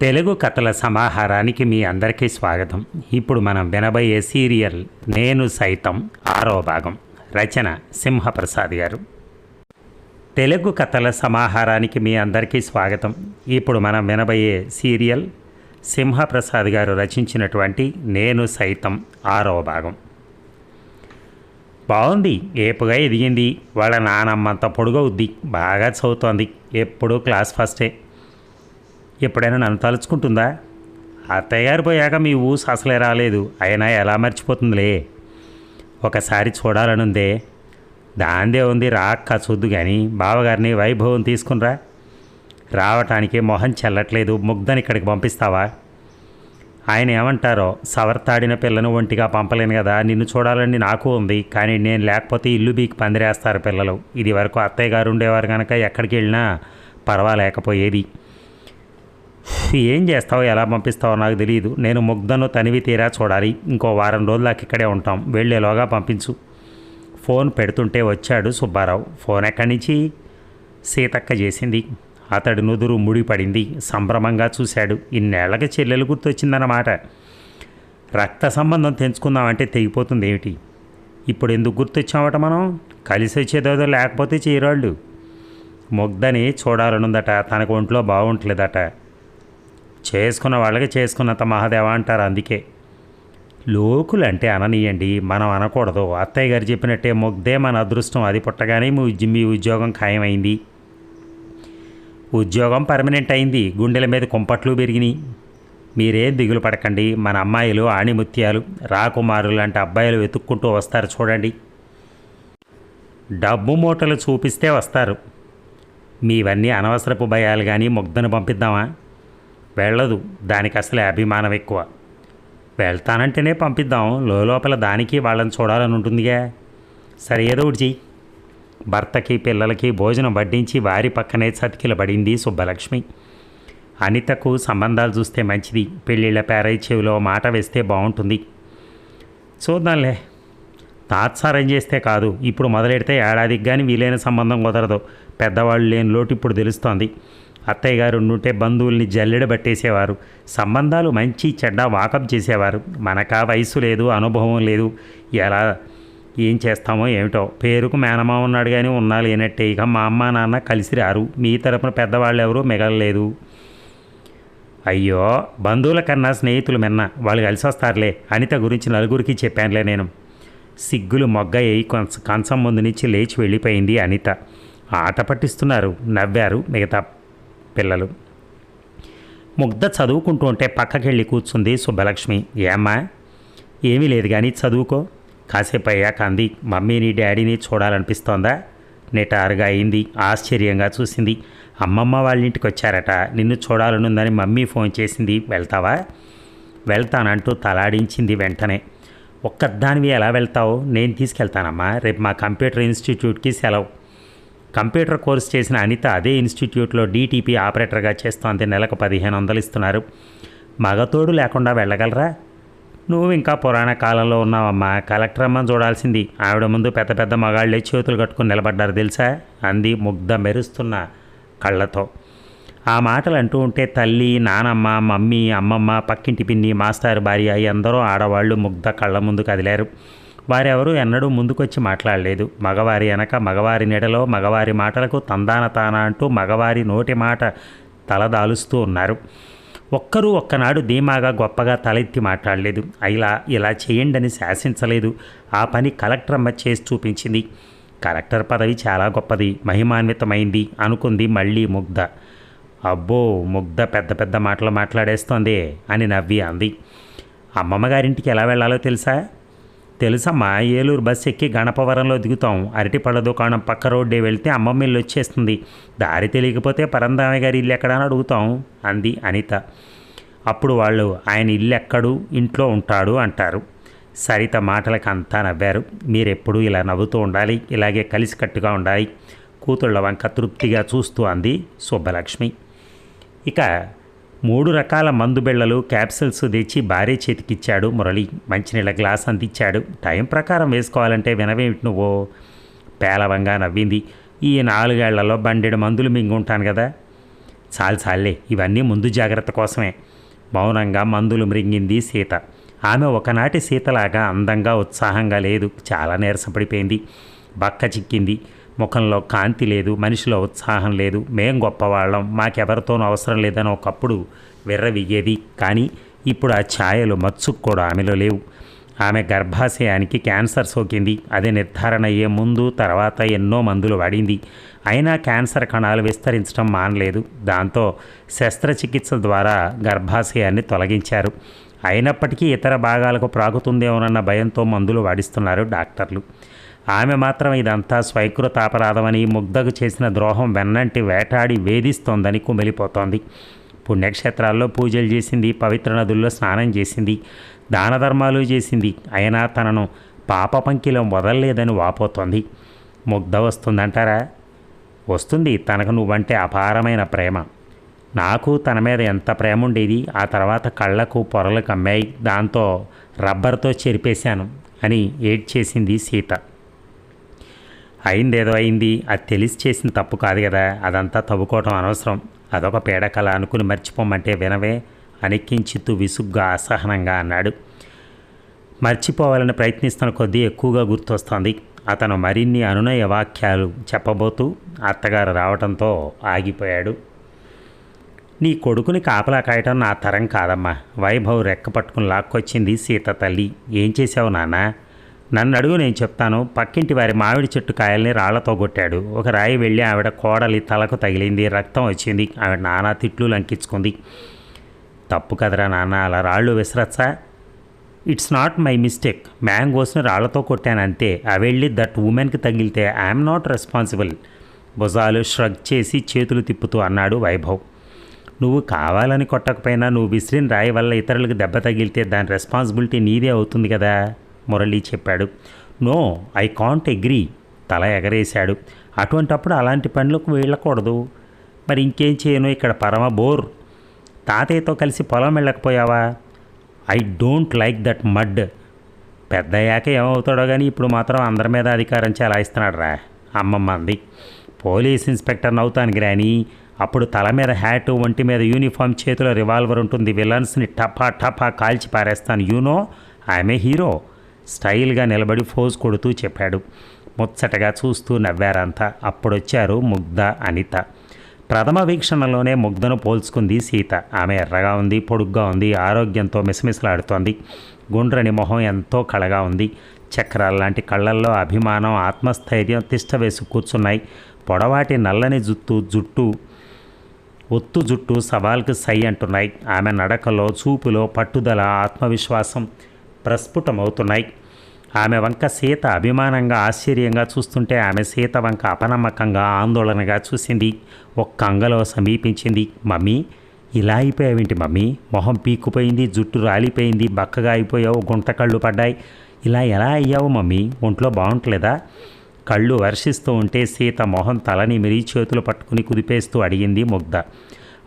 తెలుగు కథల సమాహారానికి మీ అందరికీ స్వాగతం. ఇప్పుడు మనం వినబోయే సీరియల్ నేను సైతం ఆరో భాగం. రచన సింహప్రసాద్ గారు. తెలుగు కథల సమాహారానికి మీ అందరికీ స్వాగతం. ఇప్పుడు మనం వినబోయే సీరియల్ సింహప్రసాద్ గారు రచించినటువంటి నేను సైతం ఆరో భాగం. బాగుంది ఏపుగా ఎదిగింది. వాళ్ళ నానమ్మంత పొడుగవుద్ది బాగా చదువుతోంది. ఎప్పుడూ క్లాస్ ఫస్టే. ఎప్పుడైనా నన్ను తలుచుకుంటుందా? అత్తయ్య గారు పోయాక మీ ఊసు అసలే రాలేదు. అయినా ఎలా మర్చిపోతుందిలే? ఒకసారి చూడాలనుందే. దాందే ఉంది రాక్క చూద్దు కానీ బావగారిని వైభవం తీసుకునిరా. రావటానికి మొహం చెల్లట్లేదు. ముగ్ధని ఇక్కడికి పంపిస్తావా? ఆయన ఏమంటారో సవర్తాడిన పిల్లను ఒంటిగా పంపలేను కదా. నిన్ను చూడాలని నాకు ఉంది. కానీ నేను లేకపోతే ఇల్లు బీకి పందిరేస్తారు పిల్లలు. ఇది వరకు అత్తయ్య గారు ఉండేవారు కనుక ఎక్కడికి వెళ్ళినా పర్వాలేకపోయేది. ఏం చేస్తావో ఎలా పంపిస్తావో నాకు తెలియదు నేను ముగ్ధను తనివి తీరా చూడాలి. ఇంకో వారం రోజులు ఇక్కడే ఉంటాం. వెళ్ళేలోగా పంపించు. ఫోన్ పెడుతుంటే వచ్చాడు సుబ్బారావు. ఫోన్ ఎక్కడి నుంచి? సీతక్క చేసింది. అతడి నుదురు ముడిపడింది. సంభ్రమంగా చూశాడు. ఇన్నేళ్ళకి చెల్లెలు గుర్తొచ్చిందన్నమాట. రక్త సంబంధం తెంచుకుందామంటే తెగిపోతుంది ఏమిటి? ఇప్పుడు ఎందుకు గుర్తొచ్చామట మనం? కలిసి వచ్చేదేదో లేకపోతే చేయరాళ్ళు. ముగ్ధని చూడాలనుందట. తనకు ఒంట్లో బాగుంటలేదట. చేసుకున్న వాళ్ళకి చేసుకున్నంత మహాదేవ అంటారు అందుకే. లోకులు అంటే అననీయండి మనం అనకూడదు. అత్తయ్య గారు చెప్పినట్టే మొగ్దే మన అదృష్టం అది పుట్టగానే మీ మీ ఉద్యోగం ఖాయమైంది. ఉద్యోగం పర్మనెంట్ అయింది గుండెల మీద కుంపట్లు పెరిగినాయి. మీరేం దిగులు పడకండి మన అమ్మాయిలు ఆణిముత్యాలు రాకుమారులు లాంటి అబ్బాయిలు వెతుక్కుంటూ వస్తారు చూడండి. డబ్బు మూటలు చూపిస్తే వస్తారు. మీవన్నీ అనవసరపు భయాలు కానీ ముగ్ధను పంపిద్దామా? వెళ్ళదు. దానికి అసలే అభిమానం ఎక్కువ. వెళ్తానంటేనే పంపిద్దాం. లోపల దానికి వాళ్ళని చూడాలని ఉంటుందిగా. సరే ఏదో ఒకటి చెయ్యి. భర్తకి పిల్లలకి భోజనం వడ్డించి వారి పక్కనే చతికిలబడింది సుబ్బలక్ష్మి. అనితకు సంబంధాలు చూస్తే మంచిది. పెళ్ళిళ్ళ పేరై చెవిలో మాట వేస్తే బాగుంటుంది. చూద్దాంలే. తాత్సారం చేస్తే కాదు. ఇప్పుడు మొదలెడితే ఏడాదికి కానీ వీలైన సంబంధం కుదరదు. పెద్దవాళ్ళు లేని లోటు ఇప్పుడు తెలుస్తోంది. అత్తయ్య గారు ఉండుంటే బంధువుల్ని జల్లెడ పట్టేసేవారు సంబంధాలు మంచి చెడ్డ వాకప్ చేసేవారు. మనకా వయసు లేదు అనుభవం లేదు. ఎలా ఏం చేస్తామో ఏమిటో. పేరుకు మేనమా ఉన్నాడు కానీ ఉన్నా లేనట్టే. ఇక మా అమ్మ నాన్న కలిసి రారు. మీ తరపున పెద్దవాళ్ళు ఎవరూ మిగలలేదు. అయ్యో బంధువుల కన్నా స్నేహితులు మిన్న. వాళ్ళు కలిసి వస్తారులే. అనిత గురించి నలుగురికి చెప్పానులే నేను. సిగ్గులు మొగ్గ అయ్యి కొంచ కంచం ముందు నుంచి లేచి వెళ్ళిపోయింది అనిత. ఆట పట్టిస్తున్నారు. నవ్వారు మిగతా పిల్లలు. ముగ్ధ చదువుకుంటూ ఉంటే పక్కకెళ్ళి కూర్చుంది సుబ్బలక్ష్మి. ఏమ్మా ఏమీ లేదు కానీ చదువుకో. కాసేపు అయ్యాక అంది మమ్మీని డాడీని చూడాలనిపిస్తోందా? నిటారుగా అయింది ఆశ్చర్యంగా చూసింది. అమ్మమ్మ వాళ్ళ ఇంటికి వచ్చారట నిన్ను చూడాలనుందని మమ్మీ ఫోన్ చేసింది. వెళ్తావా? వెళ్తానంటూ తలాడించింది వెంటనే. ఒక్కదానివి ఎలా వెళ్తావు? నేను తీసుకెళ్తానమ్మా. రేపు మా కంప్యూటర్ ఇన్స్టిట్యూట్కి సెలవు. కంప్యూటర్ కోర్స్ చేసిన అనిత అదే ఇన్స్టిట్యూట్లో డీటీపీ ఆపరేటర్గా చేస్తోంది నెలకు పదిహేను వందలు ఇస్తున్నారు. మగతోడు లేకుండా వెళ్ళగలరా? నువ్వు ఇంకా పురాణ కాలంలో ఉన్నావమ్మా కలెక్టర్ అమ్మని చూడాల్సింది. ఆవిడ ముందు పెద్ద పెద్ద మగాళ్ళే చేతులు కట్టుకుని నిలబడ్డారు తెలుసా? అంది ముగ్ధ మెరుస్తున్న కళ్ళతో. ఆ మాటలు అంటూ ఉంటే తల్లి నానమ్మ మమ్మీ అమ్మమ్మ పక్కింటి పిన్ని మాస్టర్ భార్య అందరూ ఆడవాళ్ళు ముగ్ధ కళ్ళ ముందు కదిలారు. వారెవరూ ఎన్నడూ ముందుకొచ్చి మాట్లాడలేదు. మగవారి వెనక మగవారి నీడలో మగవారి మాటలకు తందాన తాన అంటూ మగవారి నోటి మాట తలదాలుస్తూ ఉన్నారు. ఒక్కరూ ఒక్కనాడు ధీమాగా గొప్పగా తలెత్తి మాట్లాడలేదు. ఇలా ఇలా చేయండి అని శాసించలేదు. ఆ పని కలెక్టర్ అమ్మ చేసి చూపించింది. కలెక్టర్ పదవి చాలా గొప్పది. మహిమాన్వితమైంది అనుకుంది మళ్ళీ ముగ్ధ. అబ్బో ముగ్ధ పెద్ద పెద్ద మాటలు మాట్లాడేస్తోంది అని నవ్వి అంది. అమ్మమ్మగారింటికి ఎలా వెళ్ళాలో తెలుసా? తెలుసమ్మా ఏలూరు బస్సు ఎక్కి గణపవరంలో దిగుతాం. అరటిపళ్ళ దుకాణం పక్క రోడ్డే వెళ్తే అమ్మమ్మ ఇల్లు వచ్చేస్తుంది. దారి తెలియకపోతే పరందామయ్య గారి ఇల్లు ఎక్కడా అని అడుగుతాం అంది అనిత. అప్పుడు వాళ్ళు ఆయన ఇల్లు ఎక్కడు ఇంట్లో ఉంటాడు అంటారు. సరిత మాటలకు అంతా నవ్వారు. మీరెప్పుడూ ఇలా నవ్వుతూ ఉండాలి ఇలాగే కలిసికట్టుగా ఉండాలి. కూతుళ్ళ వంక తృప్తిగా చూస్తూ అంది సుబ్బలక్ష్మి. ఇక మూడు రకాల మందు బిళ్ళలు క్యాప్సిల్స్ తెచ్చి భార్య చేతికిచ్చాడు మురళి. మంచినీళ్ళ గ్లాస్ అందించాడు. టైం ప్రకారం వేసుకోవాలంటే వినవేమిటి నువ్వు పేలవంగా నవ్వింది. ఈ నాలుగేళ్ళలో బండెడు మందులు మింగుంటాను కదా చాలు చాలే ఇవన్నీ ముందు జాగ్రత్త కోసమే. మౌనంగా మందులు మృంగింది సీత. ఆమె ఒకనాటి సీతలాగా అందంగా ఉత్సాహంగా లేదు. చాలా నీరసపడిపోయింది. బక్క చిక్కింది. ముఖంలో కాంతి లేదు మనిషిలో ఉత్సాహం లేదు మేం గొప్పవాళ్ళం మాకెవరితోనూ అవసరం లేదని ఒకప్పుడు విర్రవిగేది. కానీ ఇప్పుడు ఆ ఛాయలు మచ్చుకు కూడా ఆమెలో లేవు. ఆమె గర్భాశయానికి క్యాన్సర్ సోకింది. అది నిర్ధారణ అయ్యే ముందు తర్వాత ఎన్నో మందులు వాడింది. అయినా క్యాన్సర్ కణాలు విస్తరించడం మానలేదు. దాంతో శస్త్రచికిత్స ద్వారా గర్భాశయాన్ని తొలగించారు. అయినప్పటికీ ఇతర భాగాలకు ప్రాకుతుందేమోనన్న భయంతో మందులు వాడిస్తున్నారు డాక్టర్లు. ఆమె మాత్రం ఇదంతా స్వైకృత అపరాధమని ముగ్ధకు చేసిన ద్రోహం వెన్నంటి వేటాడి వేధిస్తోందని కుమిలిపోతోంది. పుణ్యక్షేత్రాల్లో పూజలు చేసింది పవిత్ర నదుల్లో స్నానం చేసింది దాన ధర్మాలు చేసింది. అయినా తనను పాప పంకిలం వదలలేదని వాపోతోంది. ముగ్ధ వస్తుందంటారా? వస్తుంది. తనకు నువ్వంటే అపారమైన ప్రేమ. నాకు తన మీద ఎంత ప్రేమ ఉండేది ఆ తర్వాత కళ్ళకు పొరలు కమ్మాయి దాంతో రబ్బర్తో చెరిపేశాను అని ఏడ్చేసింది సీత. అయిందేదో అయింది అది తెలిసి చేసిన తప్పు కాదు కదా అదంతా తవ్వుకోవటం అనవసరం. అదొక పీడకల అనుకుని మర్చిపోమంటే వినవే అనిక్కించిత్తు విసుగ్గా అసహనంగా అన్నాడు. మర్చిపోవాలని ప్రయత్నిస్తున్న కొద్దీ ఎక్కువగా గుర్తొస్తోంది. అతను మరిన్ని అనునయ వాక్యాలు చెప్పబోతూ అత్తగారు రావడంతో ఆగిపోయాడు. నీ కొడుకుని కాపలా కాయటం నా తరం కాదమ్మా. వైభవ్ రెక్క పట్టుకుని లాక్కొచ్చింది సీత తల్లి. ఏం చేసావు నాన్న? నన్ను అడుగు నేను చెప్తాను పక్కింటి వారి మామిడి చెట్టు కాయల్ని రాళ్ళతో కొట్టాడు. ఒక రాయి వెళ్ళి ఆవిడ కోడలి తలకు తగిలింది రక్తం వచ్చింది ఆవిడ నానా తిట్లు లంకించుకుంది. తప్పు కదరా నాన్న అలా రాళ్ళు విసరచ్చా? ఇట్స్ నాట్ మై మిస్టేక్ మ్యాంగోస్ని రాళ్ళతో కొట్టాను అంతే. అవెళ్ళి దట్ ఉమెన్కి తగిలితే ఐఎమ్ నాట్ రెస్పాన్సిబుల్ భుజాలు ష్రగ్ చేసి చేతులు తిప్పుతూ అన్నాడు వైభవ్. నువ్వు కావాలని కొట్టకపోయినా నువ్వు విసిరిన రాయి వల్ల ఇతరులకు దెబ్బ తగిలితే దాని రెస్పాన్సిబిలిటీ నీదే అవుతుంది కదా? మురళీ చెప్పాడు. నో ఐ కాంట్ అగ్రీ తల ఎగరేశాడు. అటువంటప్పుడు అలాంటి పనులకు వెళ్ళకూడదు. మరి ఇంకేం చేయను? ఇక్కడ పరమ బోర్. తాతయ్యతో కలిసి పొలం వెళ్ళకపోయావా? I don't like that mud. పెద్దయ్యాక ఏమవుతాడో కానీ ఇప్పుడు మాత్రం అందరి మీద అధికారం చెలాయిస్తున్నాడు రా అమ్మమ్మ అంది. పోలీస్ ఇన్స్పెక్టర్ని అవుతాను గ్రాని. అప్పుడు తల మీద హ్యాట్ ఒంటి మీద యూనిఫామ్ చేతిలో రివాల్వర్ ఉంటుంది. విలన్స్ని టపా టపా కాల్చి పారేస్తాను. You know I'm a hero. స్టైల్గా నిలబడి ఫోజ్ కొడుతూ చెప్పాడు. ముచ్చటగా చూస్తూ నవ్వారంతా. అప్పుడొచ్చారు ముగ్ధ అనిత. ప్రథమ వీక్షణలోనే ముగ్ధను పోల్చుకుంది సీత. ఆమె ఎర్రగా ఉంది పొడుగ్గా ఉంది ఆరోగ్యంతో మిసమిసలాడుతోంది. గుండ్రని మొహం ఎంతో కళగా ఉంది. చక్రాల లాంటి కళ్ళల్లో అభిమానం ఆత్మస్థైర్యం తిష్టవేసి కూర్చున్నాయి. పొడవాటి నల్లని జుత్తు జుట్టు ఒత్తు జుట్టు సవాల్కి సై అంటున్నాయి. ఆమె నడకలో చూపులో పట్టుదల ఆత్మవిశ్వాసం ప్రస్ఫుటమవుతున్నాయి. ఆమె వంక సీత అభిమానంగా ఆశ్చర్యంగా చూస్తుంటే ఆమె సీత వంక అపనమ్మకంగా ఆందోళనగా చూసింది. ఒక్క అంగలో సమీపించింది. మమ్మీ ఇలా అయిపోయావేంటి మమ్మీ? మొహం పీక్కుపోయింది జుట్టు రాలిపోయింది బక్కగా అయిపోయావు గుంట కళ్ళు పడ్డాయి. ఇలా ఎలా అయ్యావు మమ్మీ? ఒంట్లో బాగుంటలేదా? కళ్ళు వర్షిస్తూ ఉంటే సీత మొహం తలని మిరి చేతులు పట్టుకుని కుదిపేస్తూ అడిగింది ముగ్ధ.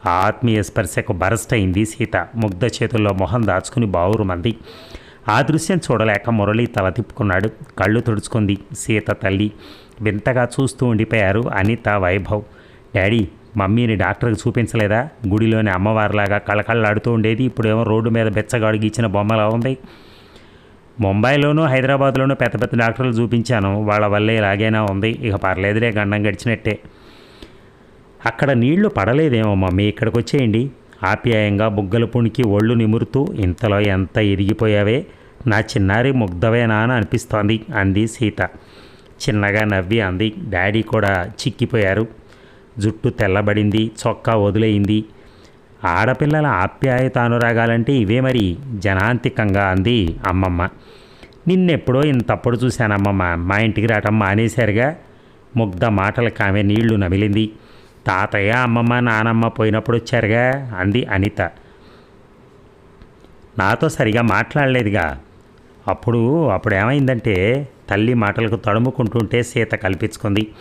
ఆత్మీయ స్పర్శకు బరస్ట్ అయింది సీత. ముగ్ధ చేతుల్లో మొహం దాచుకుని బావురుమంది. ఆ దృశ్యం చూడలేక మురళి తల తిప్పుకున్నాడు. కళ్ళు తుడుచుకుంది. సీత తల్లి. వింతగా చూస్తూ ఉండిపోయారు అనిత వైభవ్. డాడీ మమ్మీని డాక్టర్కి చూపించలేదా? గుడిలోని అమ్మవారిలాగా కళకళలాడుతూ ఉండేది. ఇప్పుడేమో రోడ్డు మీద బెచ్చగాడు గీచిన బొమ్మలా ఉంది. ముంబైలోనూ హైదరాబాద్లోనూ పెద్ద పెద్ద డాక్టర్లు చూపించాను. వాళ్ళ వల్లే ఇలాగైనా ఉంది. ఇక పర్లేదులే గండం గడిచినట్టే. అక్కడ నీళ్ళు పడలేదేమో మమ్మీ. ఇక్కడికి వచ్చేయండి ఆప్యాయంగా బుగ్గలు పుణికి ఒళ్ళు నిమురుతూ ఇంతలో ఎంత ఎదిగిపోయావే నా చిన్నారి ముగ్ధవేనా అని అనిపిస్తోంది అంది సీత. చిన్నగా నవ్వి అంది డాడీ కూడా చిక్కిపోయారు. జుట్టు తెల్లబడింది చొక్కా వదిలేయింది. ఆడపిల్లల ఆప్యాయత అనురాగాలంటే ఇవే మరి? జనాంతికంగా అంది అమ్మమ్మ. నిన్నెప్పుడో ఇంతప్పుడు చూశానమ్మమ్మ. మా ఇంటికి రావటం మానేశారుగా. ముగ్ధ మాటలకు ఆమె నీళ్ళు నమిలింది. తాతయ్య అమ్మమ్మ నానమ్మ పోయినప్పుడు వచ్చారుగా అంది అనిత. నాతో సరిగా మాట్లాడలేదుగా. అప్పుడు అప్పుడు ఏమైందంటే తల్లి మాటలకు తడుముకుంటుంటే సీత కల్పించుకుంది.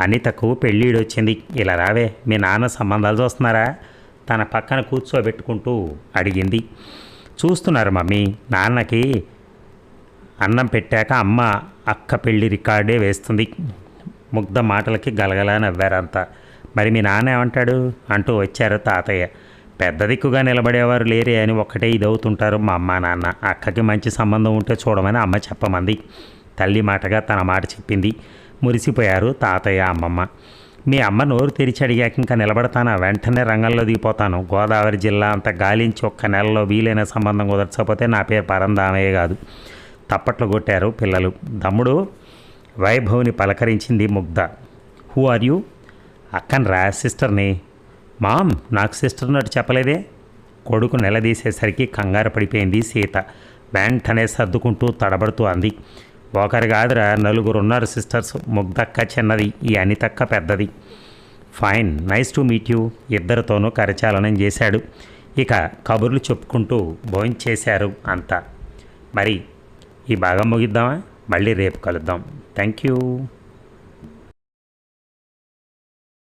అనితకు పెళ్ళిడొచ్చింది. ఇలా రావే మీ నాన్న సంబంధాలు చూస్తున్నారా? తన పక్కన కూర్చోబెట్టుకుంటూ అడిగింది. చూస్తున్నారు మమ్మీ నాన్నకి అన్నం పెట్టాక అమ్మ అక్క పెళ్ళి రికార్డే వేస్తుంది. ముగ్ధ మాటలకి గలగలా నవ్వారంతా. మరి మీ నాన్న ఏమంటాడు? అంటూ వచ్చారు తాతయ్య. పెద్ద దిక్కుగా నిలబడేవారు లేరే అని ఒక్కటే ఇదవుతుంటారు మా అమ్మ నాన్న. అక్కకి మంచి సంబంధం ఉంటే చూడమని అమ్మ చెప్పమంది. తల్లి మాటగా తన మాట చెప్పింది. మురిసిపోయారు తాతయ్య అమ్మమ్మ. మీ అమ్మ నోరు తెరిచి అడిగాక ఇంకా నిలబడతానా? వెంటనే రంగంలో దిగిపోతాను. గోదావరి జిల్లా అంత గాలించి ఒక్క నెలలో వీలైన సంబంధం కుదర్చకపోతే నా పేరు పరందామయ్య కాదు. తప్పట్లు కొట్టారు పిల్లలు. తమ్ముడు వైభవ్ని పలకరించింది ముగ్ధ. హూ ఆర్ యూ అక్కని రా సిస్టర్ని. మామ్ నాకు సిస్టర్ నట్టు చెప్పలేదే? కొడుకు నిలదీసేసరికి కంగారు పడిపోయింది సీత. వెంటనే సర్దుకుంటూ తడబడుతూ అంది. ఒకరి కాదురా నలుగురు ఉన్నారు సిస్టర్స్. ముగ్ధక్క చిన్నది ఈ అనితక్క పెద్దది. Fine nice to meet you. ఇద్దరితోనూ కరచాలనం చేశాడు. ఇక కబుర్లు చెప్పుకుంటూ భోంచేశారు అంతా. మరి ఈ భాగం ముగిద్దామా? మళ్ళీ రేపు కలుద్దాం. Thank you